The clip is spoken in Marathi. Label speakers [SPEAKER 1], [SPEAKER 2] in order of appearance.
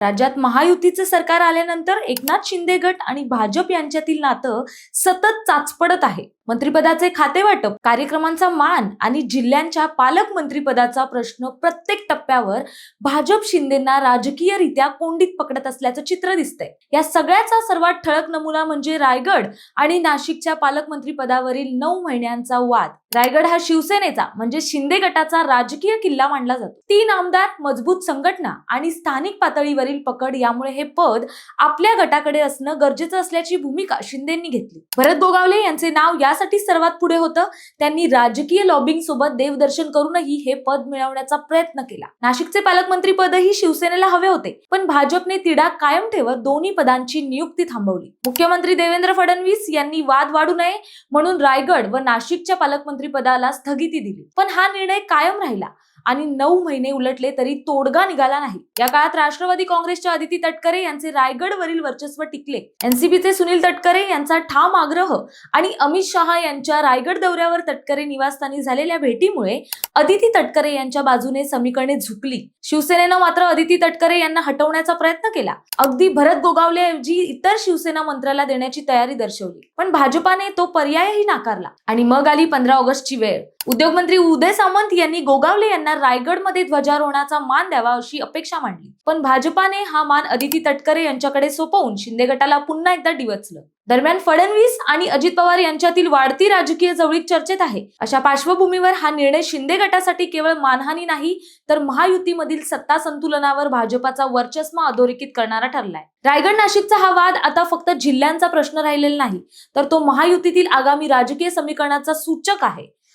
[SPEAKER 1] राज्यात महायुतीचं सरकार आल्यानंतर एकनाथ शिंदे गट आणि भाजप यांच्यातील नातं सतत चाचपडत आहे. मंत्रिपदाचे खाते वाटप कार्यक्रमांचा मान आणि जिल्ह्यांच्या पालकमंत्रीपदाचा प्रश्न प्रत्येक टप्प्यावर भाजप शिंदेना राजकीयरित्या कोंडीत पकडत असल्याचं चित्र दिसतंय. या सगळ्याचा सर्वात ठळक नमुना म्हणजे रायगड आणि नाशिकच्या पालकमंत्री पदावरील नऊ महिन्यांचा वाद. रायगड हा शिवसेनेचा म्हणजे शिंदे गटाचा राजकीय किल्ला मानला जातो. तीन आमदार मजबूत संघटना आणि स्थानिक पातळीवरील पकड यामुळे हे पद आपल्या गटाकडे असणं गरजेचं असल्याची भूमिका शिंदेंनी घेतली. भरत गोगावले यांचे नाव या यासाठी सर्वात पुढे होतं. त्यांनी राजकीय लॉबिंग सोबत देवदर्शन करूनही हे पद मिळवण्याचा प्रयत्न केला. नाशिकचे पालकमंत्री पदही शिवसेनेला हवे होते. पण भाजपने तिढा कायम ठेवत दोन्ही पदांची नियुक्ती थांबवली. मुख्यमंत्री देवेंद्र फडणवीस यांनी वाद वाढू नये म्हणून रायगड व नाशिकच्या पालकमंत्री पदाला स्थगिती दिली. पण हा निर्णय कायम राहिला. आणि नऊ महिने उलटले तरी तोडगा निघाला नाही. या काळात राष्ट्रवादी काँग्रेसच्या अदिती तटकरे यांचे रायगडवरील वर्चस्व टिकले. एनसीपीचे सुनील तटकरे यांचा ठाम आग्रह आणि अमित शहा यांच्या रायगड दौऱ्यावर तटकरे निवासस्थानी झालेल्या भेटीमुळे अदिती तटकरे यांच्या बाजूने समीकरणे झुकली. शिवसेनेनं मात्र अदिती तटकरे यांना हटवण्याचा प्रयत्न केला. अगदी भरत गोगावलेऐवजी इतर शिवसेना मंत्र्याला देण्याची तयारी दर्शवली. पण भाजपाने तो पर्यायही नाकारला आणि मग आली पंधरा ऑगस्टची वेळ. उद्योगमंत्री उदय सामंत यांनी गोगावले यांना रायगडमध्ये ध्वजारोहणाचा मान द्यावा अशी अपेक्षा मांडली. पण भाजपाने हा मान अदिती तटकरे यांच्याकडे सोपवून शिंदे गटाला पुन्हा एकदा डिवचलं. दरम्यान फडणवीस आणि अजित पवार यांच्यातील वाढती राजकीय जवळीक चर्चेत आहे. अशा पार्श्वभूमीवर हा निर्णय शिंदे गटासाठी केवळ मानहानी नाही तर महायुतीमधील सत्ता संतुलनावर भाजपाचा वर्चस्व अधोरेखित करणारा ठरलाय. रायगड नाशिकचा हा वाद आता फक्त जिल्ह्यांचा प्रश्न राहिलेला नाही तर तो महायुतीतील आगामी राजकीय समीकरणाचा सूचक आहे.